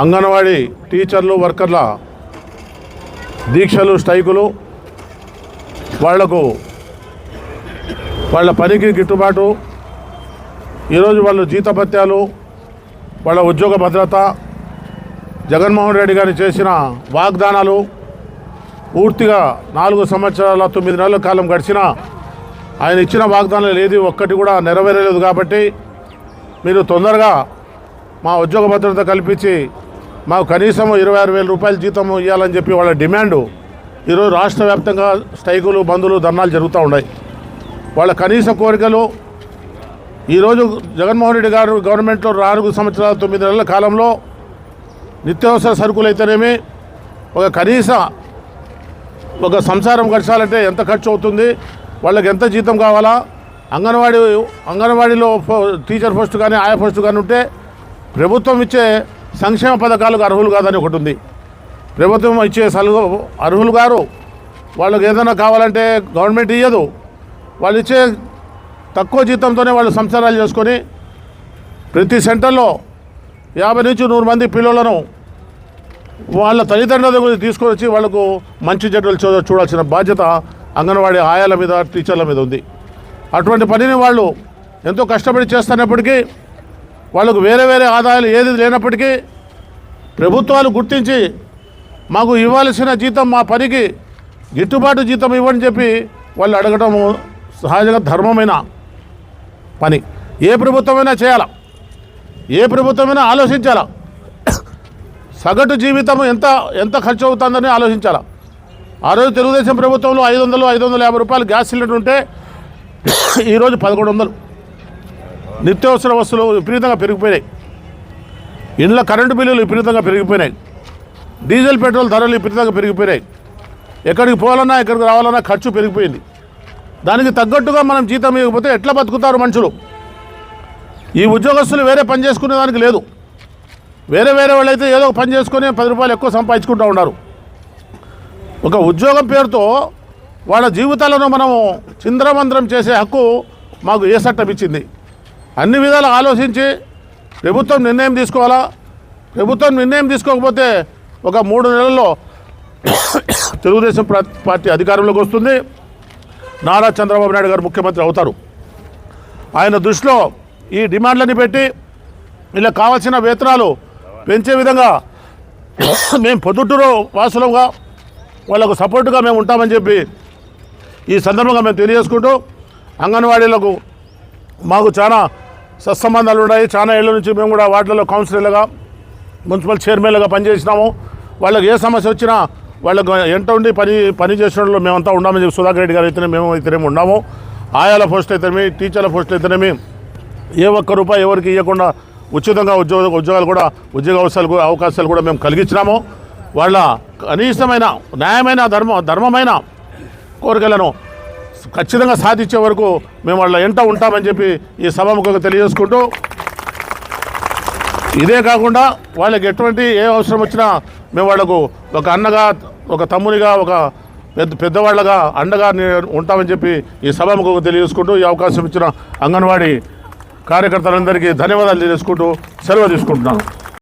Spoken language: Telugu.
అంగన్వాడీ టీచర్లు వర్కర్ల దీక్షలు స్ట్రైకులు వాళ్ళకు వాళ్ళ పనికి గిట్టుబాటు. ఈరోజు వాళ్ళు జీతభత్యాలు వాళ్ళ ఉద్యోగ భద్రత జగన్మోహన్ రెడ్డి గారు చేసిన వాగ్దానాలు పూర్తిగా నాలుగు సంవత్సరాల తొమ్మిది నెలల కాలం గడిచిన ఆయన ఇచ్చిన వాగ్దానాలు ఏది ఒక్కటి కూడా నెరవేరలేదు కాబట్టి మీరు తొందరగా మా ఉద్యోగ భద్రత కల్పించి మాకు కనీసం ఇరవై ఆరు వేల రూపాయల జీతం ఇవ్వాలని చెప్పి వాళ్ళ డిమాండు. ఈరోజు రాష్ట్ర వ్యాప్తంగా స్ట్రైకులు బంధులు ధర్నాలు జరుగుతూ ఉన్నాయి. వాళ్ళ కనీస కోరికలు ఈరోజు జగన్మోహన్ రెడ్డి గారు గవర్నమెంట్లో నాలుగు సంవత్సరాల తొమ్మిది నెలల కాలంలో నిత్యావసర సరుకులు అయితేనేమి ఒక కనీస ఒక సంసారం గడచాలంటే ఎంత ఖర్చు అవుతుంది? వాళ్ళకి ఎంత జీతం కావాలా? అంగన్వాడీ అంగన్వాడీలో టీచర్ పోస్ట్ కానీ ఆయా పోస్ట్ కానీ ఉంటే ప్రభుత్వం ఇచ్చే సంక్షేమ పథకాలకు అర్హులు కాదని ఒకటి ఉంది. ప్రభుత్వం ఇచ్చే సలుగు అర్హులు గారు వాళ్ళకి ఏదైనా కావాలంటే గవర్నమెంట్ ఇయ్యదు. వాళ్ళు ఇచ్చే తక్కువ జీతంతోనే వాళ్ళు సంసారాలు చేసుకొని ప్రతి సెంటర్లో యాభై నుంచి నూరు మంది పిల్లలను వాళ్ళ తల్లిదండ్రుల దగ్గర తీసుకొని వచ్చి వాళ్ళకు మంచి చెడ్డలు చూ చూడాల్సిన బాధ్యత అంగన్వాడీ ఆయాల మీద టీచర్ల మీద ఉంది. అటువంటి పనిని వాళ్ళు ఎంతో కష్టపడి చేస్తున్నప్పటికీ వాళ్ళకు వేరే వేరే ఆదాయాలు ఏది లేనప్పటికీ ప్రభుత్వాలు గుర్తించి మాకు ఇవ్వాల్సిన జీతం మా పనికి గిట్టుబాటు జీతం ఇవ్వని చెప్పి వాళ్ళు అడగటము సహజంగా ధర్మమైన పని. ఏ ప్రభుత్వమైనా చేయాలా? ఏ ప్రభుత్వమైనా ఆలోచించాలా? సగటు జీవితం ఎంత ఎంత ఖర్చు అవుతుందని ఆలోచించాలా? ఆ రోజు తెలుగుదేశం ప్రభుత్వంలో ఐదు వందలు ఐదు వందల యాభై రూపాయలు గ్యాస్ సిలిండర్ ఉంటే ఈరోజు పదకొండు వందలు. నిత్యావసర వస్తువులు విపరీతంగా పెరిగిపోయినాయి. ఇండ్ల కరెంటు బిల్లులు విపరీతంగా పెరిగిపోయినాయి. డీజిల్ పెట్రోల్ ధరలు విపరీతంగా పెరిగిపోయినాయి. ఎక్కడికి పోవాలన్నా ఎక్కడికి రావాలన్నా ఖర్చు పెరిగిపోయింది. దానికి తగ్గట్టుగా మనం జీతం ఇవ్వకపోతే ఎట్లా బతుకుతారు మనుషులు? ఈ ఉద్యోగస్తులు వేరే పని చేసుకునే దానికి లేదు. వేరే వేరే వాళ్ళైతే ఏదో ఒక పని చేసుకొని పది రూపాయలు ఎక్కువ సంపాదించుకుంటూ ఉన్నారు. ఒక ఉద్యోగం పేరుతో వాళ్ళ జీవితాలను మనము చింద్రమంద్రం చేసే హక్కు మాకు ఏ చట్టం ఇచ్చింది? అన్ని విధాలు ఆలోచించి ప్రభుత్వం నిర్ణయం తీసుకోవాలా? ప్రభుత్వం నిర్ణయం తీసుకోకపోతే ఒక మూడు నెలల్లో తెలుగుదేశం పార్టీ అధికారంలోకి వస్తుంది. నారా చంద్రబాబు నాయుడు గారు ముఖ్యమంత్రి అవుతారు. ఆయన దృష్టిలో ఈ డిమాండ్లని పెట్టి ఇలా కావాల్సిన వేతనాలు పెంచే విధంగా మేము పొద్దుటూరు వాసులంగా వాళ్ళకు సపోర్టుగా మేము ఉంటామని చెప్పి ఈ సందర్భంగా మేము తెలియజేసుకుంటూ అంగన్వాడీలకు మాకు చాలా సత్సంబంధాలు ఉన్నాయి. చాలా ఏళ్ళ నుంచి మేము కూడా వార్డులలో కౌన్సిలర్లుగా మున్సిపల్ చైర్మన్లుగా పనిచేసినాము. వాళ్ళకి ఏ సమస్య వచ్చినా వాళ్ళకు ఎంట ఉండి పని పని చేసిన వాళ్ళు మేమంతా ఉన్నామని చెప్పి సుధాకర్ రెడ్డి గారు అయితేనే మేము అయితేనేమి ఉన్నాము. ఆయాల పోస్ట్ అయితేనేమి టీచర్ల పోస్ట్ అయితేనేమి ఏ ఒక్క రూపాయి ఎవరికి ఇవ్వకుండా ఉచితంగా ఉద్యోగ ఉద్యోగాలు కూడా ఉద్యోగ అవసరాలు అవకాశాలు కూడా మేము కలిగించినాము. వాళ్ళ కనీసమైన న్యాయమైన ధర్మ ధర్మమైన కోరికలను ఖచ్చితంగా సాధించే వరకు మేము వాళ్ళ ఎంట ఉంటామని చెప్పి ఈ సభాముఖంగా తెలియజేసుకుంటూ ఇదే కాకుండా వాళ్ళకి ఎటువంటి ఏ అవసరం వచ్చినా మేము వాళ్ళకు ఒక అన్నగా ఒక తమ్మునిగా ఒక పెద్ద పెద్దవాళ్ళగా అండగా ఉంటామని చెప్పి ఈ సభాముఖంగా తెలియజేసుకుంటూ ఈ అవకాశం ఇచ్చిన అంగన్వాడీ కార్యకర్తలందరికీ ధన్యవాదాలు తెలియజేసుకుంటూ సెలవు తీసుకుంటున్నాను.